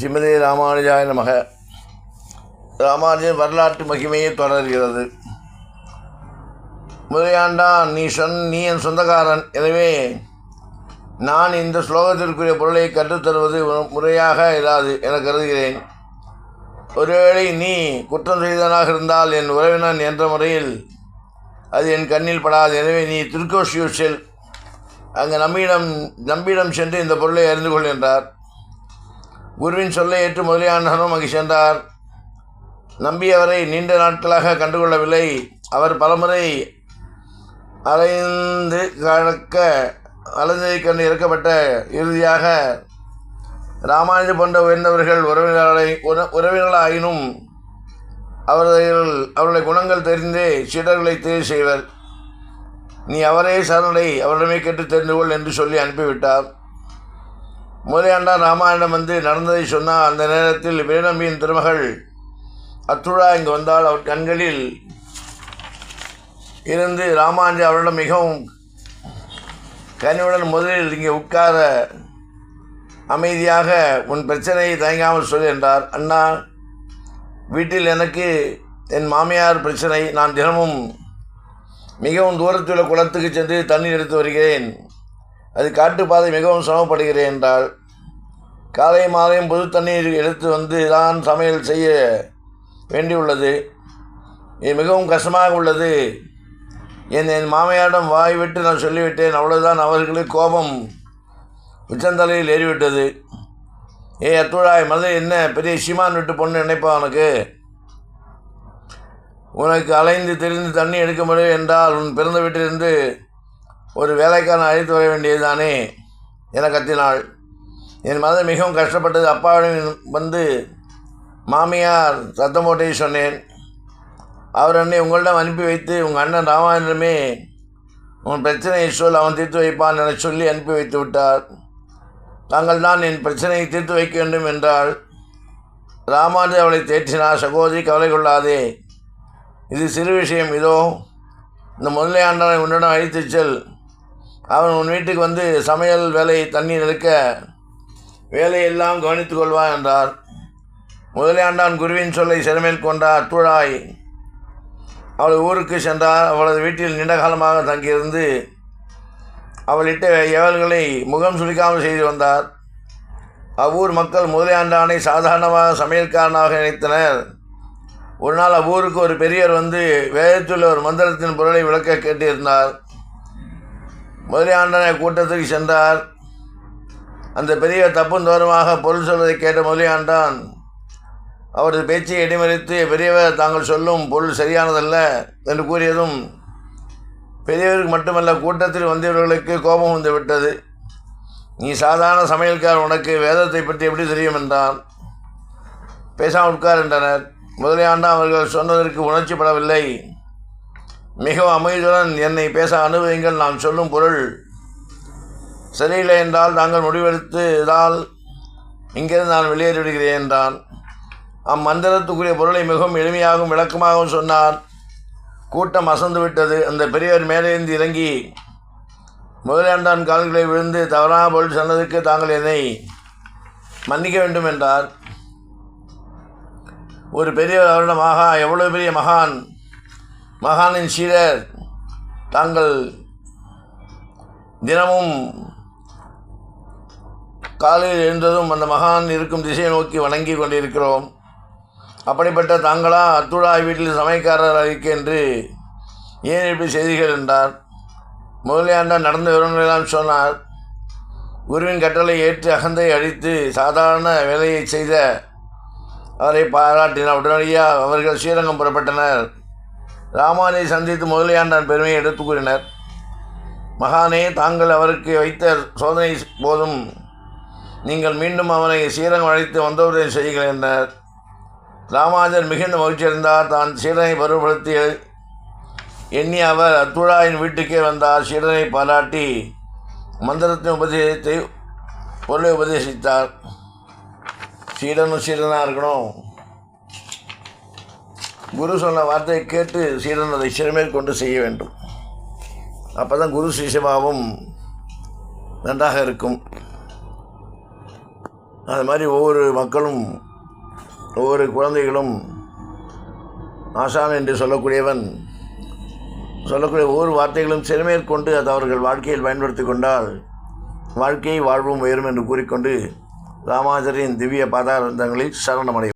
ஸ்ரீமதி ராமானுஜாய நமக. ராமானுஜன் வரலாற்று மகிமையை தொடர்கிறது. முதலியாண்டான் நீ சொன் நீ என் சொந்தக்காரன். எனவே நான் இந்த ஸ்லோகத்திற்குரிய பொருளை கற்றுத்தருவது முறையாக இராது என கருதுகிறேன். ஒருவேளை நீ குற்றம் செய்தவனாக இருந்தால் என் உறவினன் என்ற முறையில் அது என் கண்ணில் படாது. எனவே நீ திருக்கோஷியூர் செல் அங்கு நம்பியிடம் நம்பியிடம் சென்று இந்த பொருளை அறிந்து கொள் என்றார். குருவின் சொல்லை ஏற்று முதலியாண்டனும் அங்கு சென்றார் நம்பியவரை நீண்ட நாட்களாக கண்டுகொள்ளவில்லை. அவர் பலமுறை அலைந்து கழக்க அலைந்ததை கண்டு இறக்கப்பட்ட இறுதியாக ராமானுஜ போன்ற உயர்ந்தவர்கள் உறவினர்களை உற- உறவினர்களாயினும் அவர்கள் அவருடைய குணங்கள் தெரிந்தே சீடர்களை தேர்வு செய்வர். நீ அவரே சரணடை அவரிடமே கேட்டு தெரிந்து கொள் என்று சொல்லி அனுப்பிவிட்டார். முதலியாண்டான் ராமாயணம் வந்து நடந்ததை சொன்னால் அந்த நேரத்தில் வீரநம்பியின் திருமகள் அத்துழா இங்கு வந்தால் அவர் கண்களில் இருந்து ராமானுஜ அவரிடம் மிகவும் கனிவுடன் முதலில் இங்கே உட்கார அமைதியாக உன் பிரச்சனையை தயங்காமல் சொல் என்றார். அண்ணா வீட்டில் எனக்கு என் மாமியார் பிரச்சனை. நான் தினமும் மிகவும் தூரத்தில் உள்ள குளத்துக்கு சென்று தண்ணீர் எடுத்து வருகிறேன். அது காட்டுப்பாதை மிகவும் சிரமப்படுகிறேன் என்றால் காலை மாலையும் புது தண்ணீர் எடுத்து வந்து தான் சமையல் செய்ய வேண்டியுள்ளது. இது மிகவும் கஷ்டமாக உள்ளது. என் என் மாமியாரிடம் வாய் விட்டு நான் சொல்லிவிட்டேன். அவ்வளவுதான். அவர்களுக்கு கோபம் உச்சந்தலையில் ஏறிவிட்டது. ஏ அத்துழாய் மது என்ன? பெரிய சீமான் விட்டு பொண்ணு நினைப்பா உனக்கு? உனக்கு அலைந்து தெரிந்து தண்ணி எடுக்க முடியும் என்றால் உன் பிறந்த வீட்டிலிருந்து ஒரு வேலைக்காரன் அழைத்து வர வேண்டியதுதானே? என கத்தினாள் என் மதம் மிகவும் கஷ்டப்பட்டது. அப்பாவிடம் வந்து மாமியார் சத்தம் போட்டே சொன்னேன். அவர் அன்னை உங்களிடம் அனுப்பி வைத்து உங்கள் அண்ணன் ராமாயணமே உன் பிரச்சனையை சொல் அவன் தீர்த்து வைப்பான் என சொல்லி அனுப்பி வைத்து விட்டார். தாங்கள் தான் என் பிரச்சனையை தீர்த்து வைக்க வேண்டும் என்றால் ராமானு அவளை தேற்றினார் சகோதரி கவலை கொள்ளாதே. இது சிறு விஷயம். இதோ இந்த முதலையாண்டனை உன்னிடம் அழைத்துச் செல். அவன் உன் வீட்டுக்கு வந்து சமையல் வேலை தண்ணீர் எடுக்க வேலையெல்லாம் கவனித்துக் கொள்வான் என்றார். முதலியாண்டான் குருவின் சொல்லை சிறமேல் கொண்டார். தூழாய் அவள் ஊருக்கு சென்றார். அவளது வீட்டில் நீண்ட காலமாக தங்கியிருந்து அவளிட்ட ஏவல்களை முகம் சுளிக்காமல் செய்து வந்தார். அவ்வூர் மக்கள் முதலியாண்டானை சாதாரணமாக சமையல்காரனாக நினைத்தனர். ஒரு நாள் அவ்வூருக்கு ஒரு பெரியவர் வந்து வேதத்தில் ஒரு மந்திரத்தின் பொருளை விளக்க கேட்டிருந்தார். முதலியாண்டனை கூட்டத்துக்கு சென்றார். அந்த பெரியவர் தப்பும் தோறுமாக பொருள் சொல்வதை கேட்ட முதலியாண்டான் அவரது பேச்சை இடைமறித்து பெரியவர் தாங்கள் சொல்லும் பொருள் சரியானதல்ல என்று கூறியதும் பெரியவருக்கு மட்டுமல்ல கூட்டத்தில் வந்தவர்களுக்கு கோபம் வந்து விட்டது. நீ சாதாரண சமையல்கார் உனக்கு வேதத்தை பற்றி எப்படி தெரியும்? என்றான். பேசாமல் உட்கார் என்றனர். முதலியாண்டான் அவர்கள் சொன்னதற்கு உணர்ச்சிப்படவில்லை. மிகவும் அமைதியுடன் என்னை பேச அனுபவிங்கள் நான் சொல்லும் பொருள் சரியில்லை என்றால் நாங்கள் முடிவெடுத்து இதால் இங்கிருந்து நான் வெளியேறிவிடுகிறேன் என்றான். அம்மந்திரத்துக்குரிய பொருளை மிகவும் எளிமையாகவும் விளக்கமாகவும் சொன்னார். கூட்டம் அசந்து விட்டது. அந்த பெரியவர் மேலேந்து இறங்கி முதலாண்டான் கால்களை விழுந்து தவறான பொருள் சொன்னதுக்கு தாங்கள் என்னை மன்னிக்க வேண்டும் என்றார். ஒரு பெரியவர் வருடமாக எவ்வளோ எவ்வளவு பெரிய மகான். மகானின் சீடர் தாங்கள் தினமும் காலையில் எழுந்ததும் அந்த மகான் இருக்கும் திசையை நோக்கி வணங்கி கொண்டிருக்கிறோம். அப்படிப்பட்ட தாங்களா அத்துழாய் வீட்டில் சமையக்காரர் அறிக்கை என்று ஏன் இப்படி செய்தீர்கள் என்றார். முதலியாண்டார் நடந்த விவரங்களெல்லாம் சொன்னார். குருவின் கட்டளை ஏற்று அகந்தை அழித்து சாதாரண வேலையை செய்த அவரை பாராட்டினார். உடனடியாக அவர்கள் ஸ்ரீரங்கம் புறப்பட்டனர். ராமானை சந்தித்து முதலியாண்டான் பெருமையை எடுத்து கூறினர். மகானே தாங்கள் அவருக்கு வைத்த சோதனை போதும். நீங்கள் மீண்டும் அவனை ஸ்ரீரங்கம் அழைத்து வந்தவுடன் செய்கிறேன் என்றார். ராமாஜர் மிகுந்த மகிழ்ச்சியடைந்தார் தான் சீரனை பருவப்படுத்தி எண்ணி அவர் அத்துழாயின் வீட்டுக்கே வந்தார். சீடனை பாராட்டி மந்திரத்தின் உபதேசத்தை பொருளை உபதேசித்தார். சீடனும் சீடனாக இருக்கணும். குரு சொன்ன வார்த்தையை கேட்டு சீடன் அதை சிறுமேல் கொண்டு செய்ய வேண்டும். அப்போ தான் குரு சிஷமாவும் நன்றாக இருக்கும். அது மாதிரி ஒவ்வொரு மக்களும் ஒவ்வொரு குழந்தைகளும் ஆசான் என்று சொல்லக்கூடியவன் சொல்லக்கூடிய ஒவ்வொரு வார்த்தைகளும் சிறுமேற்கொண்டு அது அவர்கள் வாழ்க்கையில் பயன்படுத்தி கொண்டால் வாழ்க்கையை வாழ்வும் உயரும் என்று கூறிக்கொண்டு ராமாஜரின் திவ்ய பாதாரந்தங்களில் சரணமடையும்